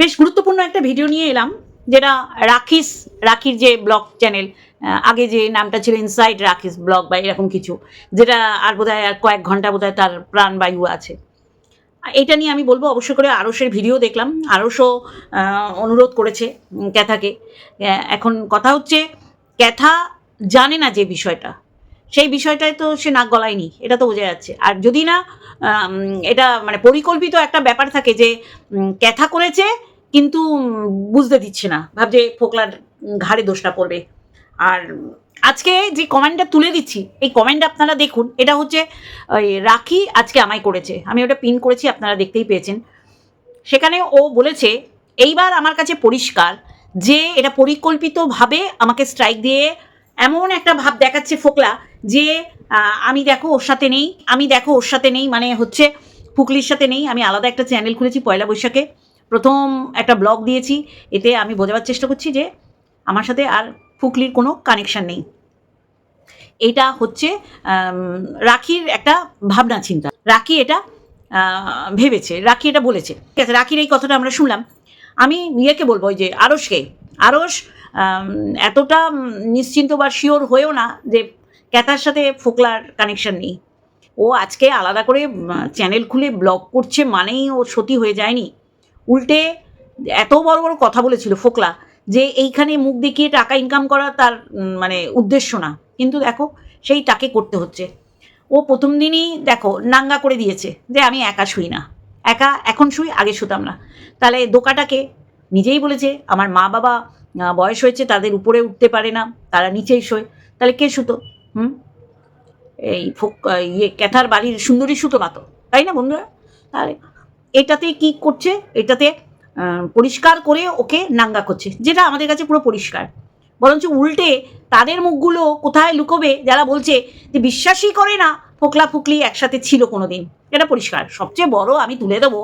বেশ গুরুত্বপূর্ণ একটা ভিডিও নিয়ে এলাম, যেটা রাখিস, রাখির যে ব্লগ চ্যানেল আগে যে নামটা ছিল ইনসাইড রাখিস ব্লগ বা এরকম কিছু, যেটা আর বোধহয় আর কয়েক ঘণ্টা বোধহয় তার প্রাণবায়ু আছে। এটা নিয়ে আমি বলব, অবশ্য করে আরসের ভিডিও দেখলাম। আরসও অনুরোধ করেছে ক্যাথাকে। এখন কথা হচ্ছে, ক্যাথা জানে না যে বিষয়টা। সেই বিষয়টায় তো সে নাক গলায়নি, এটা তো বোঝা যাচ্ছে। আর যদি না এটা মানে পরিকল্পিত একটা ব্যাপার থাকে যে ক্যাথা করেছে, কিন্তু বুঝতে দিচ্ছে না। ভাবছে ফোকলার ঘাড়ে দোষটা পড়বে। আর আজকে যে কমেন্টটা তুলে দিচ্ছি, এই কমেন্ট আপনারা দেখুন। এটা হচ্ছে, ওই রাখি আজকে আমায় করেছে। আমি ওটা পিন করেছি, আপনারা দেখতেই পেয়েছেন। সেখানে ও বলেছে, এইবার আমার কাছে পরিষ্কার যে এটা পরিকল্পিতভাবে আমাকে স্ট্রাইক দিয়ে এমন একটা ভাব দেখাচ্ছে ফোকলা যে আমি দেখো ওর সাথে নেই, আমি দেখো ওর সাথে নেই মানে হচ্ছে ফুকলির সাথে নেই। আমি আলাদা একটা চ্যানেল খুলেছি পয়লা বৈশাখে। প্রথম একটা ব্লগ দিয়েছি, এতে আমি বোঝাবার চেষ্টা করছি যে, আমার সাথে আর ফুকলির কোনো কানেকশন নেই। এটা হচ্ছে রাখির একটা ভাবনা চিন্তা। রাখি এটা ভেবেছে, রাখি এটা বলেছে। ঠিক আছে, রাখির এই কথাটা আমরা শুনলাম। আমি ইয়েকে বলব যে আরসকে আরস এতটা নিশ্চিন্ত বা শিওর হয়েও না যে ক্যাথার সাথে ফোকলার কানেকশন নেই। ও আজকে আলাদা করে চ্যানেল খুলে ব্লগ করছে মানেই ও সতী হয়ে যায়নি। উল্টে এত বড় বড় কথা বলেছিল ফোকলা যে এইখানে মুখ দেখিয়ে টাকা ইনকাম করা তার মানে উদ্দেশ্য না। কিন্তু দেখো, সেই তাকে করতে হচ্ছে। ও প্রথম দিনই দেখো, নাঙ্গা করে দিয়েছে যে আমি একা শুই না। একা এখন শুই, আগে শুতাম না। তাহলে দোকাটাকে নিজেই বলেছে, আমার মা বাবা বয়স হয়েছে, তাদের উপরে উঠতে পারে না, তারা নিচেই শোয়। তাহলে কে শুতো? হুম? এই ফোক ইয়ে ক্যাথার বাড়ির সুন্দরী সুতো না তাই না বন্ধুরা? তাহলে এটাতে কি করছে? এটাতে পরিষ্কার করে ওকে নাঙ্গা করছে, যেটা আমাদের কাছে পুরো পরিষ্কার। বরঞ্চ উল্টে তাদের মুখগুলো কোথায় লুকোবে, যারা বলছে যে বিশ্বাসই করে না ফোকলা ফুকলি একসাথে ছিল কোনো দিন এটা পরিষ্কার। সবচেয়ে বড় আমি তুলে দেবো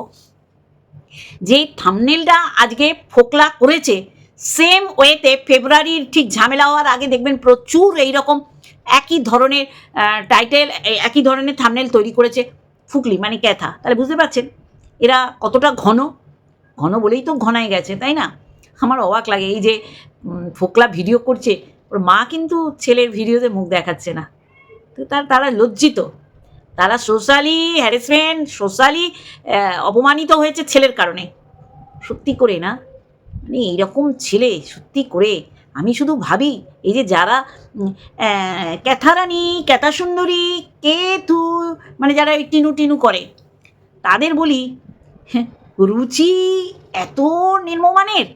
যে থামনেলটা আজকে ফোকলা করেছে সেম ওয়েতে ফেব্রুয়ারির ঠিক ঝামেলা হওয়ার আগে দেখবেন প্রচুর এই রকম একই ধরনের টাইটেল একই ধরনের থামনেল তৈরি করেছে ফুকলি মানে ক্যাথা। তাহলে বুঝতে পারছেন? এরা কতটা ঘন? ঘন বলেই তো ঘনায় গেছে, তাই না? আমার অবাক লাগে এই যে ফোকলা ভিডিও করছে, ওর মা কিন্তু ছেলের ভিডিওতে মুখ দেখাচ্ছে না। তো তার, তারা লজ্জিত। তারা সোশ্যালি হ্যারাসমেন্ট সোশ্যালি অপমানিত হয়েছে ছেলের কারণে। সত্যি করে না। মানে এইরকম ছেলে সত্যি করে। আমি শুধু ভাবি এই যে যারা ক্যাথারানি ক্যাথা সুন্দরী কে কেতু মানে যারা এই টিনু টিনু করে তাদের বলি হ্যাঁ, রুচি এত নির্মমানের।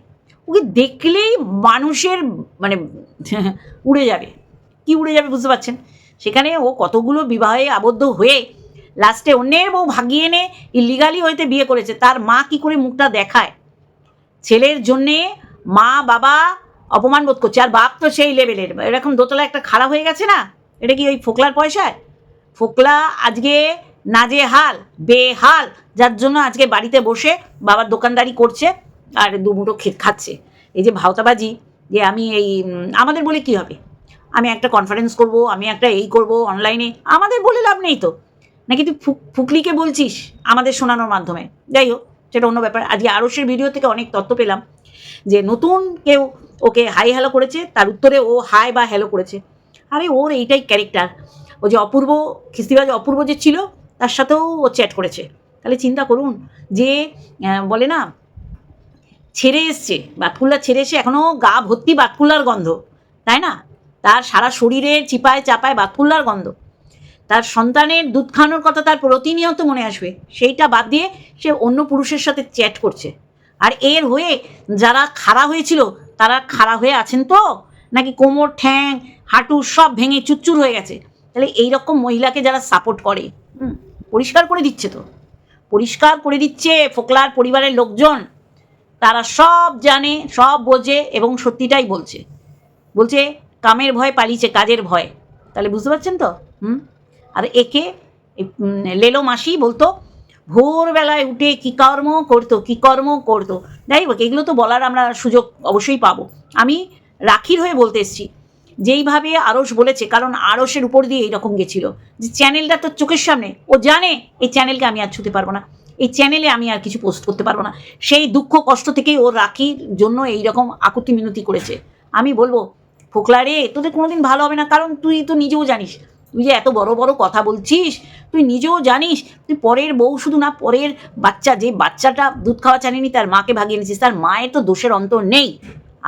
ওকে দেখলেই মানুষের মানে উড়ে যাবে। কি উড়ে যাবে বুঝতে পারছেন? সেখানে ও কতগুলো বিবাহে আবদ্ধ হয়ে লাস্টে অন্যের বউ ভাগিয়ে এনে ইলিগালি হইতে বিয়ে করেছে, তার মা কি করে মুখটা দেখায়? ছেলের জন্যে মা বাবা অপমান বোধ করছে, আর বাপ তো সেই লেভেলের এরকম দোতলা একটা খারাপ হয়ে গেছে না? এটা কি ওই ফোকলার পয়সায়? ফোকলা আজকে নাজে হাল বেহাল, যার জন্য আজকে বাড়িতে বসে বাবার দোকানদারি করছে আর দুমুটো খাচ্ছে। এই যে ভাওতাবাজি, যে আমি এই আমাদের বলে কি হবে? আমি একটা কনফারেন্স করব, আমি একটা এই করব অনলাইনে আমাদের বলে লাভ নেই তো। নাকি তুই ফুক- ফুকলিকে বলছিস আমাদের শোনানোর মাধ্যমে? যাই হোক, সেটা অন্য ব্যাপার। আজকে আরসের ভিডিও থেকে অনেক তথ্য পেলাম যে নতুন কেউ ওকে হাই হ্যালো করেছে, তার উত্তরে ও হাই বা হ্যালো করেছে। আরে ওর এইটাই ক্যারেক্টার ও যে অপূর্ব, খিস্তিবাজ অপূর্ব যে ছিল, তার সাথেও ও চ্যাট করেছে। তাহলে চিন্তা করুন যে বলে না, ছেড়ে এসছে, বাতকুল্লা ছেড়ে এসে এখনও গা ভর্তি বাতকুল্লার গন্ধ, তাই না? তার সারা শরীরে চিপায় চাপায় বাতকুল্লার গন্ধ। তার সন্তানের দুধ খাওয়ানোর কথা তার প্রতিনিয়ত মনে আসবে। সেইটা বাদ দিয়ে সে অন্য পুরুষের সাথে চ্যাট করছে। আর এর হয়ে যারা খাড়া হয়েছিল, তারা খাড়া হয়ে আছেন তো? নাকি কোমর ঠ্যাং, হাঁটু সব ভেঙে চুরচুর হয়ে গেছে? তাহলে এই রকম মহিলাকে যারা সাপোর্ট করে পরিষ্কার করে দিচ্ছে তো? পরিষ্কার করে দিচ্ছে ফোকলার পরিবারের লোকজন। তারা সব জানে, সব বোঝে এবং সত্যিটাই বলছে। বলছে কামের ভয় পালিয়েছে, কাজের ভয়। তাহলে বুঝতে পারছেন তো? হুম? আর একে লেলো মাসি বলতো, ভোরবেলায় উঠে কী কর্ম করতো, কী কর্ম করতো? যাই হোক, এগুলো তো বলার আমরা সুযোগ অবশ্যই পাবো। আমি রাখির হয়ে বলতে এসছি, যেইভাবে আরস বলেছে, কারণ আরসের উপর দিয়ে এইরকম গেছিল, যে চ্যানেলটা তো চোখের সামনে, ও জানে এই চ্যানেলকে আমি আর ছুতে পারব না, এই চ্যানেলে আমি আর কিছু পোস্ট করতে পারব না। সেই দুঃখ কষ্ট থেকেই ও রাখির জন্য এই রকম আকুতি মিনতি করেছে। আমি বলব ফোকলা রে, তোদের কোনোদিন ভালো হবে না। কারণ তুই তো নিজেও জানিস, তুই যে এত বড় বড় কথা বলছিস, তুই নিজেও জানিস, তুই পরের বউ শুধু না, পরের বাচ্চা, যে বাচ্চাটা দুধ খাওয়া জানিনি, তার মাকে ভাগিয়ে এনেছিস, তার মায়ের তো দোষের অন্তর নেই।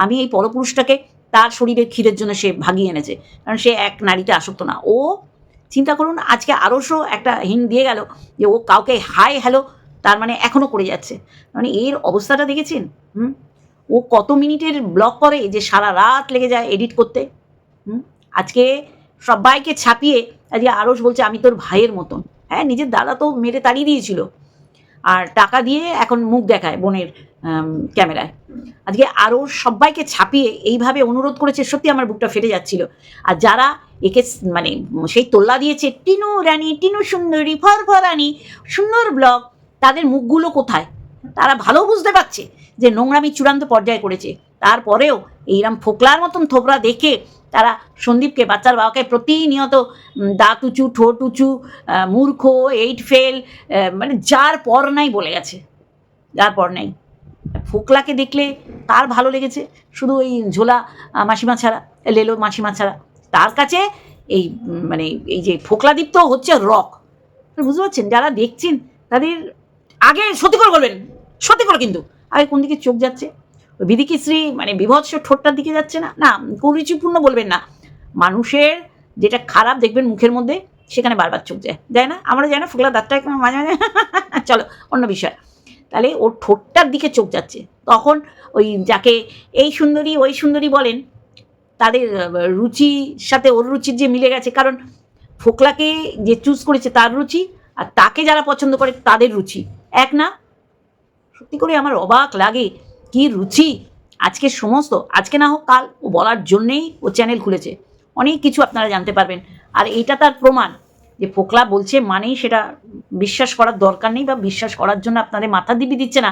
আমি এই পরপুরুষটাকে তার শরীরের ক্ষীরের জন্য সে ভাগিয়ে এনেছে, কারণ সে এক নারীতে আসক্ত না। ও, চিন্তা করুন, আজকে আরশও একটা হিং দিয়ে গেল, যে ও কাউকে হাই হ্যালো, তার মানে এখনও করে যাচ্ছে। মানে এর অবস্থাটা দেখেছেন? হুম? ও কত মিনিটের ব্লগ করে যে সারা রাত লেগে যায় এডিট করতে? আজকে সবাইকে ছাপিয়ে আজকে আরস বলছে, আমি তোর ভাইয়ের মতন। হ্যাঁ নিজের দাদা তো মেরে তাড়িয়ে দিয়েছিল। আর টাকা দিয়ে এখন মুখ দেখায় বোনের ক্যামেরায়। আজকে আরও সবাইকে ছাপিয়ে এইভাবে অনুরোধ করেছে, সত্যি আমার বুকটা ফেটে যাচ্ছিল। আর যারা একে মানে সেই তোল্লা দিয়েছে, টিনু রানী, টিনু সুন্দরী, ফরফরানি, সুন্দর ব্লগ, তাদের মুখগুলো কোথায়? তারা ভালো বুঝতে পারছে যে নোংরামি চূড়ান্ত পর্যায়ে করেছে। তারপরেও এইরকম ফোকলার মতন থোবরা দেখে তারা সন্দীপকে, বাচ্চার বাবাকে প্রতিনিয়ত দাঁত উঁচু ঠোঁট উঁচু মূর্খ, এইট ফেল মানে যার পর নাই বলে গেছে। যার পর নাই। ফোকলাকে দেখলে তার ভালো লেগেছে। শুধু ওই ঝোলা মাসিমা ছাড়া, লেলো মাসিমা ছাড়া। তার কাছে এই মানে এই যে ফোকলাদীপ তো হচ্ছে রক। বুঝতে পারছেন? যারা দেখছেন, তাদের আগে সত্যি করে বলবেন, সত্যি করে কিন্তু। আগে কোন দিকে চোখ যাচ্ছে? ওই বিদিকিশ্রী মানে বিভৎস ঠোঁটটার দিকে যাচ্ছে না? না, কুরুচিপূর্ণ বলবেন না। মানুষের যেটা খারাপ দেখবেন মুখের মধ্যে, সেখানে বারবার চোখ যায়। যায় না? আমরা যাই না? ফুকলা দাঁতটা মাঝে মাঝে চলো, অন্য বিষয়। তাহলে ওর ঠোঁটটার দিকে চোখ যাচ্ছে। তখন ওই যাকে এই সুন্দরী, ওই সুন্দরী বলেন, তাদের রুচির সাথে ওর রুচির যে মিলে গেছে, কারণ ফোকলাকে যে চুজ করেছে তার রুচি, আর তাকে যারা পছন্দ করে তাদের রুচি। এক না? সত্যি করে আমার অবাক লাগে। কি রুচি? আজকে সমস্ত, আজকে না হোক কাল, ও বলার জন্যেই ও চ্যানেল খুলেছে। অনেক কিছু আপনারা জানতে পারবেন। আর এইটা তার প্রমাণ যে ফোকলা বলছে মানেই সেটা বিশ্বাস করার দরকার নেই বা বিশ্বাস করার জন্য আপনাদের মাথা দিবি দিচ্ছে না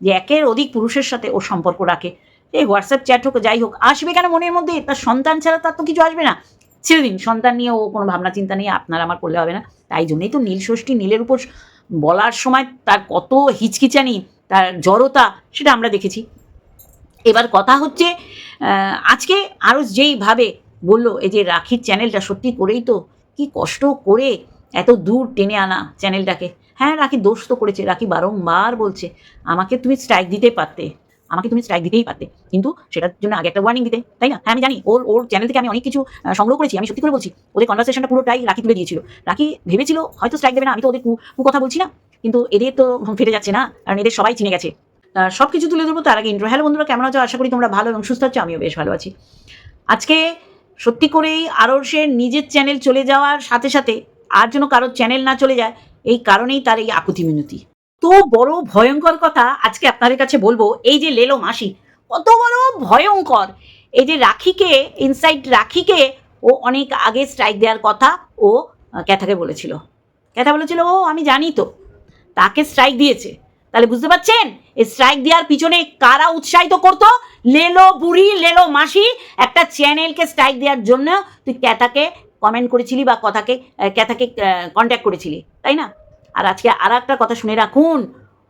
যে একের অধিক পুরুষের সাথে ও সম্পর্ক রাখে। এই হোয়াটসঅ্যাপ চ্যাট হোক, যাই হোক, আসবে কেন মনের মধ্যে? তার সন্তান ছাড়া তার তো কিছু আসবে না। ছেড়ে দিন, সন্তান নিয়ে ও কোনো ভাবনা চিন্তা নিয়ে আপনার আমার করলে হবে না। তাই জন্যই তো নীল ষষ্ঠী নীলের উপর বলার সময় তার কত হিচকিচানি, তার জড়তা সেটা আমরা দেখেছি। এবার কথা হচ্ছে আজকে আরও যেইভাবে বলল, এই যে রাখির চ্যানেলটা সত্যি করেই তো কি কষ্ট করে এত দূর টেনে আনা চ্যানেলটাকে। হ্যাঁ রাখি দোষ তো করেছে, রাখি বারংবার বলছে, আমাকে তুমি স্ট্রাইক দিতে পারতে। আমাকে তুমি স্ট্রাইক দিতেই পারতে। কিন্তু সেটার জন্য আগে একটা ওয়ার্নিং দিতে, তাই না? হ্যাঁ আমি জানি। ওর ওর চ্যানেল থেকে আমি অনেক কিছু সংগ্রহ করেছি, আমি সত্যি করে বলছি। ওদের কনভারসেশনটা পুরোটাই রাখি তুলে দিয়েছিল। রাখি ভেবেছিল, হয়তো স্ট্রাইক দেবে না, আমি তো ওদের কু কথা বলছি না। কিন্তু এদের তো ফেটে যাচ্ছে না, কারণ এদের সবাই চিনে গেছে। সব কিছু তুলে ধরবো তার আগে ইন্ট্রো হ্যালো বন্ধুরা, কেমন আছো? আশা করি তোমরা ভালো এবং সুস্থ আছো, আমিও বেশ ভালো আছি। আজকে সত্যি করেই আরসের নিজের চ্যানেল চলে যাওয়ার সাথে সাথে আর যেন কারোর চ্যানেল না চলে যায়, এই কারণেই তার এই আকুতি মিনতি। তো বড় ভয়ঙ্কর কথা আজকে আপনাদের কাছে বলব। এই যে লেলো মাসি, কত বড় ভয়ঙ্কর। এই যে রাখিকে ইনসাইড রাখিকে, ও অনেক আগে স্ট্রাইক দেওয়ার কথা ও ক্যাথাকে বলেছিল। ক্যাথা বলেছিল, ও, আমি জানি তো। তাকে স্ট্রাইক দিয়েছে। তাহলে বুঝতে পারছেন? এই স্ট্রাইক দেওয়ার পিছনে কারা উৎসাহিত করতো? লেলো বুড়ি, লেলো মাসি, একটা চ্যানেলকে স্ট্রাইক দেওয়ার জন্য তুই ক্যাথাকে কমেন্ট করেছিলি বা কথাকে ক্যাথাকে কন্ট্যাক্ট করেছিলি, তাই না? আর আজকে আর একটা কথা শুনে রাখুন।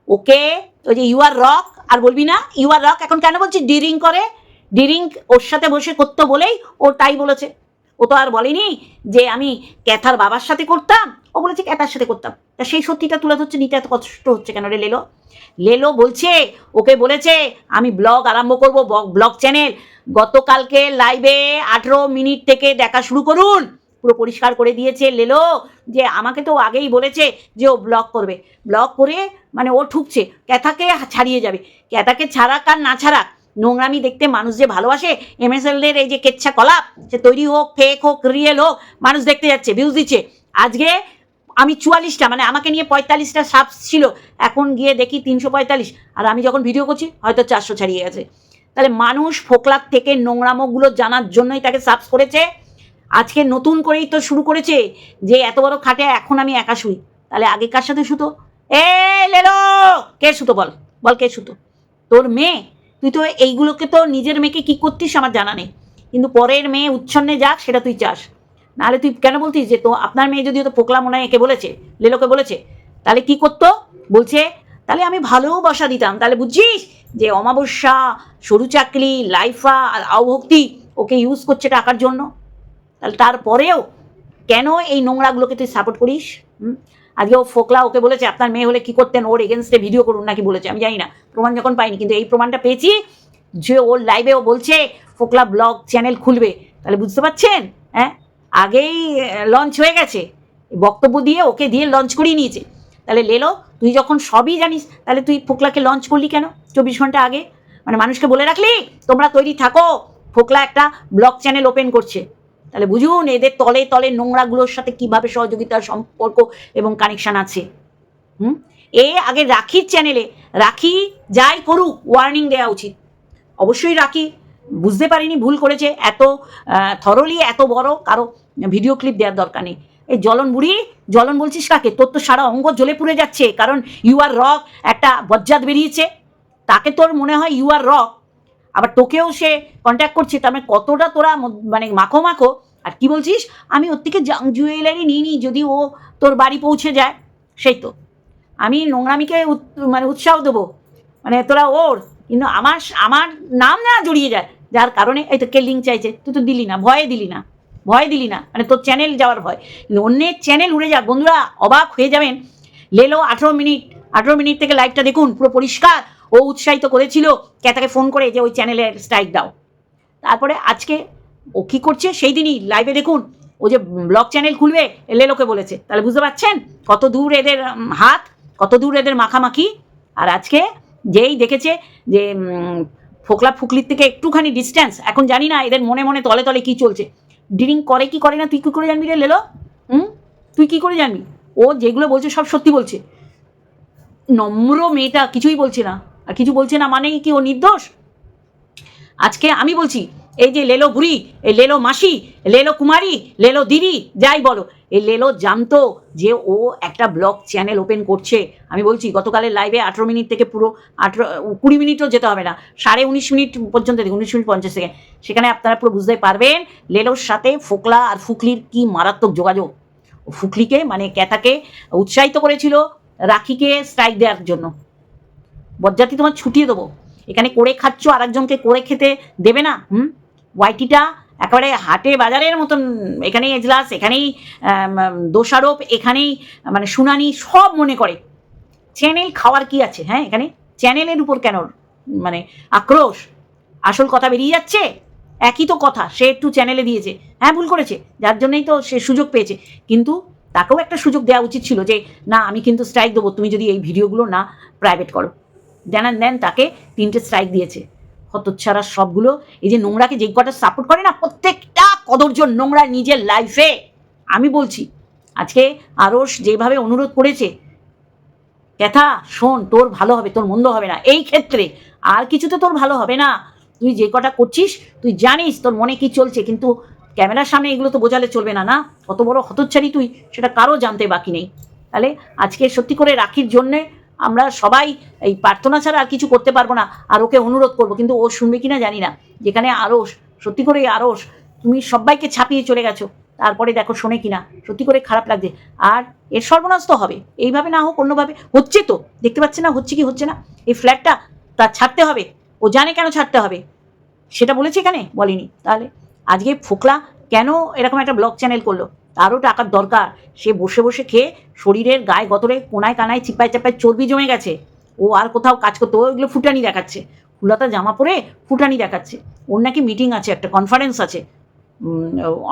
ওকে? ওই যে ইউ আর রক আর বলবি না ইউ আর রক এখন কেন বলছি? ডিরিং করে। ডিরিং ওর সাথে বসে করতো বলেই ও তাই বলেছে। ও তো আর বলেনি যে আমি ক্যাথার বাবার সাথে করতাম, ও বলেছে ক্যাথার সাথে করতাম। তা সেই সত্যিটা তুলে ধরছে, নিতে এত কষ্ট হচ্ছে কেন রে লেলো? লেলো বলছে, ওকে বলেছে, আমি ব্লগ আরম্ভ করব, ব্লগ চ্যানেল গতকালকে লাইভে আঠেরো মিনিট থেকে দেখা শুরু করুন। পুরো পরিষ্কার করে দিয়েছে লেলো যে আমাকে তো আগেই বলেছে যে ও ব্লগ করবে। ব্লগ করে মানে ও ঠুকছে, ক্যাথাকে ছাড়িয়ে যাবে। ক্যাথাকে ছাড়াক আর না ছাড়াক, নোংরামি দেখতে মানুষ যে ভালোবাসে, এমএসএলদের এই যে কেচ্ছা কলাপ সে তৈরি হোক ফেক হোক রিয়েল হোক, মানুষ দেখতে যাচ্ছে ভিউজ দিচ্ছে। আজকে আমি চুয়াল্লিশটা মানে আমাকে নিয়ে পঁয়তাল্লিশটা সাবস ছিল, এখন গিয়ে দেখি তিনশো পঁয়তাল্লিশ, আর আমি যখন ভিডিও করছি, হয়তো চারশো ছাড়িয়ে গেছে। তাহলে মানুষ ফোকলার থেকে নোংরামোগুলো জানার জন্যই তাকে সাবস করেছে। আজকে নতুন করেই তো শুরু করেছে যে এত বড় খাটে এখন আমি একা শুই। তাহলে আগে কার সাথে শুতো? এ লেলো, কে শুতো বল? বল কে শুতো? তোর মেয়ে? তুই তো এইগুলোকে তো নিজের মেয়েকে কি করতিস আমার জানা নেই। কিন্তু পরের মেয়ে উচ্ছন্নে যাক, সেটা তুই চাস। নাহলে তুই কেন বলতিস যে তো আপনার মেয়ে যদি তো পোকলা মনে একে বলেছে, লেলোকে বলেছে, তাহলে কি করতো? বলছে, তাহলে আমি ভালোবাসা দিতাম। তাহলে বুঝছিস যে অমাবস্যা, সরু চাকরি, লাইফা আর আওভক্তি ওকে ইউজ করছে টাকার জন্য? তাহলে তারপরেও কেন এই নোংরাগুলোকে তুই সাপোর্ট করিস? আজকে ও ফোকলা ওকে বলেছে, আপনার মেয়ে হলে কি করতেন? ওর এগেনস্টে ভিডিও করুন নাকি বলেছে, আমি জানি না। প্রমাণ যখন পাইনি, কিন্তু এই প্রমাণটা পেয়েছি যে ওর লাইভে ও বলছে, ফোকলা ব্লগ চ্যানেল খুলবে। তাহলে বুঝতে পারছেন? হ্যাঁ? আগেই লঞ্চ হয়ে গেছে। বক্তব্য দিয়ে ওকে দিয়ে লঞ্চ করিয়ে নিয়েছে। তাহলে লেলো, তুই যখন সবই জানিস, তাহলে তুই ফোকলাকে লঞ্চ করলি কেন? চব্বিশ ঘণ্টা আগে? মানে মানুষকে বলে রাখলি, তোমরা তৈরি থাকো। ফোকলা একটা ব্লগ চ্যানেল ওপেন করছে। তাহলে বুঝুন, এদের তলে তলে নোংরাগুলোর সাথে কীভাবে সহযোগিতার সম্পর্ক এবং কানেকশন আছে? হুম? এ আগে রাখির চ্যানেলে রাখি যাই করুক ওয়ার্নিং দেওয়া উচিত। অবশ্যই রাখি। বুঝতে পারিনি, ভুল করেছে। এত থরলি এত বড় কারও ভিডিও ক্লিপ দেওয়ার দরকার নেই। এই জলন বুড়ি জলন বলছিস কাকে? তোর তো সারা অঙ্গ জ্বলে পুড়ে যাচ্ছে, কারণ ইউ আর রক একটা বজ্জাত বেরিয়েছে। তাকে তোর মনে হয় ইউ আর রক আবার তোকেও সে কন্ট্যাক্ট করছে, তার মানে কতটা তোরা মানে মাখো মাখো আর কি বলছিস? আমি ওর থেকে জাং জুয়েলারি নিই নি যদি ও তোর বাড়ি পৌঁছে যায়। সেই তো। আমি নোংরামিকে মানে উৎসাহ দেবো। মানে তোরা ওর, কিন্তু আমার আমার নাম না জড়িয়ে যায়। যার কারণে এই তো কে লিঙ্ক চাইছে। তুই তো দিলি না, ভয়ে দিলি না। ভয় দিলি না। মানে তোর চ্যানেল যাওয়ার ভয়। কিন্তু অন্যের চ্যানেল উড়ে যাক। বন্ধুরা, অবাক হয়ে যাবেন। লেলো আঠেরো মিনিট আঠেরো মিনিট থেকে লাইভটা দেখুন, পুরো পরিষ্কার। ও উৎসাহিত করেছিল কে তাকে ফোন করে যে ওই চ্যানেলের স্ট্রাইক দাও। তারপরে আজকে ও কী করছে? সেই দিনই লাইভে দেখুন, ও যে ব্লগ চ্যানেল খুলবে, লেলোকে বলেছে। তাহলে বুঝতে পারছেন? কত দূর এদের হাত, কত দূর এদের মাখামাখি। আর আজকে যেই দেখেছে যে ফোকলা ফুকলির থেকে একটুখানি ডিস্ট্যান্স এখন জানি না এদের মনে মনে তলে তলে কি চলছে। ড্রিঙ্ক করে কি করে না, তুই কী করে জানবি রে লেলো? হুম? তুই কি করে জানবি? ও যেগুলো বলছে সব সত্যি বলছে। নম্র মেয়েটা কিছুই বলছে না। আর কিছু বলছে না মানে কি ও নির্দোষ? আজকে আমি বলছি, এই যে লেলো বুড়ি, এই লেলো মাসি, লেলো কুমারী, লেলো দিদি, যাই বলো, এই লেলো জানতো যে ও একটা ব্লগ চ্যানেল ওপেন করছে। আমি বলছি, গতকালের লাইভে আঠেরো মিনিট থেকে পুরো আঠেরো কুড়ি মিনিটও যেতে হবে না, সাড়ে উনিশ মিনিট পর্যন্ত দেখুন উনিশ মিনিট পঞ্চাশ সেকেন্ড। সেখানে আপনারা পুরো বুঝতে পারবেন, লেলোর সাথে ফোকলা আর ফুকলির কি মারাত্মক যোগাযোগ। ফুকলিকে মানে ক্যাথাকে উৎসাহিত করেছিল রাখিকে স্ট্রাইক দেওয়ার জন্য। বজ্জাতি তোমার ছুটিয়ে দেবো। এখানে করে খাচ্ছ আর একজনকে করে খেতে দেবে না, হুম? ওয়াইটিটা একেবারে হাটে বাজারের মতন, এখানেই এজলাস, এখানেই দোষারোপ, এখানেই মানে শুনানি সব মনে করে। চ্যানেল খাওয়ার কি আছে হ্যাঁ এখানে? চ্যানেলের উপর কেন মানে আক্রোশ? আসল কথা বেরিয়ে যাচ্ছে? একই তো কথা, সে একটু চ্যানেলে দিয়েছে। হ্যাঁ ভুল করেছে, যার জন্যই তো সে সুযোগ পেয়েছে। কিন্তু তাকেও একটা সুযোগ দেওয়া উচিত ছিল যে, না, আমি কিন্তু স্ট্রাইক দেবো, তুমি যদি এই ভিডিওগুলো না প্রাইভেট করো। জানান, দেন তাকে তিনটে স্ট্রাইক দিয়েছে। হতচ্ছাড়া সবগুলো, এই যে নোংরাকে যে কটা সাপোর্ট করে না, প্রত্যেকটা কদর্য নোংরা নিজের লাইফে আমি বলছি, আজকে আরস যেভাবে অনুরোধ করেছে ক্যাথা শোন, তোর ভালো হবে, তোর মন্দ হবে না। এই ক্ষেত্রে আর কিছুতে তোর ভালো হবে না। তুই যে কটা করছিস, তুই জানিস তোর মনে কি চলছে, কিন্তু ক্যামেরার সামনে এগুলো তো বোঝালে চলবে না না? কত বড় হতচ্ছাড়ি তুই, সেটা কারও জানতে বাকি নেই। তাহলে আজকে সত্যি করে রাখির জন্যে আমরা সবাই এই প্রার্থনা ছাড়া আর কিছু করতে পারব না, আর ওকে অনুরোধ করব। কিন্তু ও শুনবে কিনা জানি না। যেখানে আরস সত্যি করে আরস তুমি সবাইকে ছাপিয়ে চলে গেছো। তারপরে দেখো শোনে কিনা, সত্যি করে খারাপ লাগছে। আর এর সর্বনাশ তো হবে। এইভাবে না হোক, অন্যভাবে হচ্ছে তো। দেখতে পাচ্ছে না, হচ্ছে কি হচ্ছে না? এই ফ্ল্যাটটা তার ছাড়তে হবে। ও জানে কেন ছাড়তে হবে? সেটা বলেছে এখানে? বলেনি। তাহলে আজকে ফোকলা কেন এরকম একটা ব্লগ চ্যানেল করল? তারও টাকার দরকার। সে বসে বসে খেয়ে শরীরের গায়ে গতরে কোনায় কানায় চিপায় চাপায় চর্বি জমে গেছে। ও আর কোথাও কাজ করতে, ও এগুলো ফুটানি দেখাচ্ছে। ফুলাতা জামা পরে ফুটানি দেখাচ্ছে। ওর নাকি মিটিং আছে, একটা কনফারেন্স আছে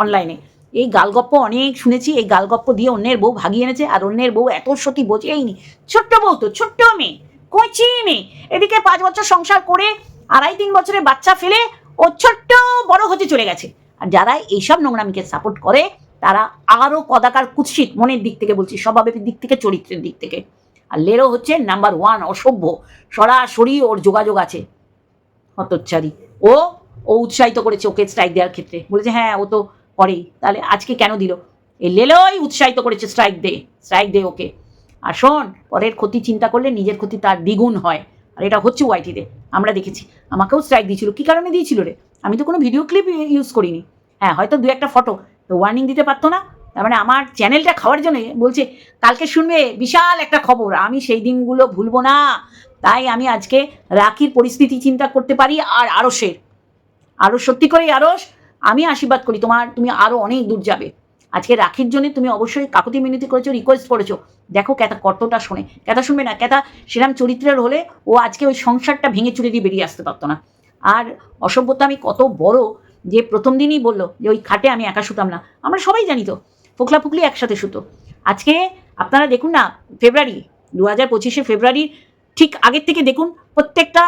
অনলাইনে এই গালগপ্প অনেক শুনেছি, এই গালগপ্প দিয়ে অন্যের বউ ভাগিয়ে এনেছে আর অন্যের বউ এত সতী বোঝেইনি। ছোট্ট বউ তো, ছোট্ট মেয়ে, কচি মেয়ে। এদিকে পাঁচ বছর সংসার করে আড়াই তিন বছরের বাচ্চা ফেলে ও ছোট্ট বড় হতে চলে গেছে। আর যারা এইসব নোংরামিকে সাপোর্ট করে তারা আরও কদাকার কুৎসিত মনের দিক থেকে বলছি, স্বভাবের দিক থেকে, চরিত্রের দিক থেকে। আর লেরো হচ্ছে নাম্বার ওয়ান অসভ্য। সরাসরি ওর যোগাযোগ আছে। হতচ্চারি ও ও উৎসাহিত করেছে ওকে স্ট্রাইক দেওয়ার ক্ষেত্রে। বলেছে হ্যাঁ ও তো করেই। তাহলে আজকে কেন দিল? এই লেলোই উৎসাহিত করেছে স্ট্রাইক দে স্ট্রাইক দে ওকে। আর শোন, পরের ক্ষতি চিন্তা করলে নিজের ক্ষতি তার দ্বিগুণ হয়। আর এটা হচ্ছে ওয়াইটিতে আমরা দেখেছি। আমাকেও স্ট্রাইক দিয়েছিল। কী কারণে দিয়েছিল রে? আমি তো কোনো ভিডিও ক্লিপ ইউজ করিনি। হ্যাঁ হয়তো দু একটা ফটো তো ওয়ার্নিং দিতে পারতো না। তার মানে আমার চ্যানেলটা খাওয়ার জন্য বলছে, কালকে শুনবে, বিশাল একটা খবর। আমি সেই দিনগুলো ভুলবো না। তাই আমি আজকে রাখির পরিস্থিতি চিন্তা করতে পারি আর আরসের আরও সত্যি করেই আরস আমি আশীর্বাদ করি। তোমার, তুমি আরও অনেক দূর যাবে। আজকে রাখির জন্য তুমি অবশ্যই কাকুতি মিনতি করেছ রিকোয়েস্ট করেছ। দেখো ক্যাথা কতটা শোনে। ক্যাথা শুনবে না? ক্যাথা সেরাম চরিত্রের হলে ও আজকে ওই সংসারটা ভেঙে চুরে দিয়ে বেরিয়ে আসতে পারতো না। আর অসভ্যতা আমি কত বড় যে প্রথম দিনই বলল যে ওই খাটে আমি একা শুতাম না। আমরা সবাই জানি তো ফোকলা ফুকলি একসাথে শুতো। আজকে আপনারা দেখুন না, ফেব্রুয়ারি দু হাজার পঁচিশে ফেব্রুয়ারির ঠিক আগের থেকে দেখুন, প্রত্যেকটা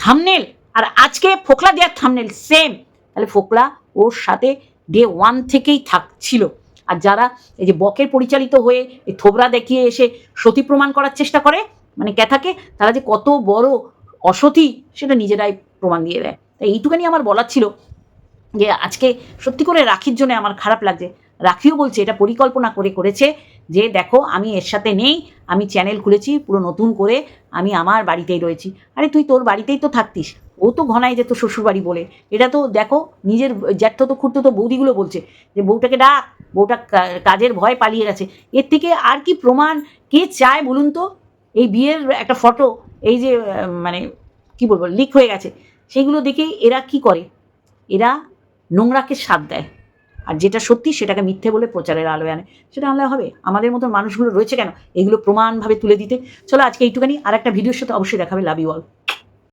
থামনেল আর আজকে ফোকলা দেওয়ার থামনেল সেম তাহলে ফোকলা ওর সাথে ডে ওয়ান থেকেই থাকছিল। আর যারা এই যে বকের পরিচালিত হয়ে এই থোবরা দেখিয়ে এসে সতী প্রমাণ করার চেষ্টা করে মানে ক্যাথাকে তারা যে কত বড় অসতী, সেটা নিজেরাই প্রমাণ দিয়ে দেয়। তাই এইটুখানি আমার বলার ছিল। যে আজকে সত্যি করে রাখির জন্য আমার খারাপ লাগছে। রাখিও বলছে, এটা পরিকল্পনা করে করেছে যে দেখো, আমি এর সাথে নেই, আমি চ্যানেল খুলেছি, পুরো নতুন করে আমি আমার বাড়িতেই রয়েছি। আরে তুই তোর বাড়িতেই তো থাকতিস, ও তো ঘনায় যেত শ্বশুর বাড়ি বলে। এটা তো দেখো, নিজের জ্যাঠতো তো খুঁড়তো তো বৌদিগুলো বলছে যে বউটাকে ডাক, বউটা কাজের ভয় পালিয়ে গেছে। এর থেকে আর কি প্রমাণ, কে চায় বলুন তো? এই বিয়ের একটা ফটো এই যে মানে কি বলব লিক হয়ে গেছে। সেইগুলো দেখে এরা কি করে? এরা নোংরাকে সাথ দেয়। আর যেটা সত্যি সেটাকে মিথ্যে বলে প্রচারের আলোয় আনে। সেটা আনলে হবে। আমাদের মতন মানুষগুলো রয়েছে কেন? এগুলো প্রমাণভাবে তুলে দিতে। চলো আজকে এইটুখানি। আর একটা ভিডিওর সাথে অবশ্যই দেখাবে। Love you all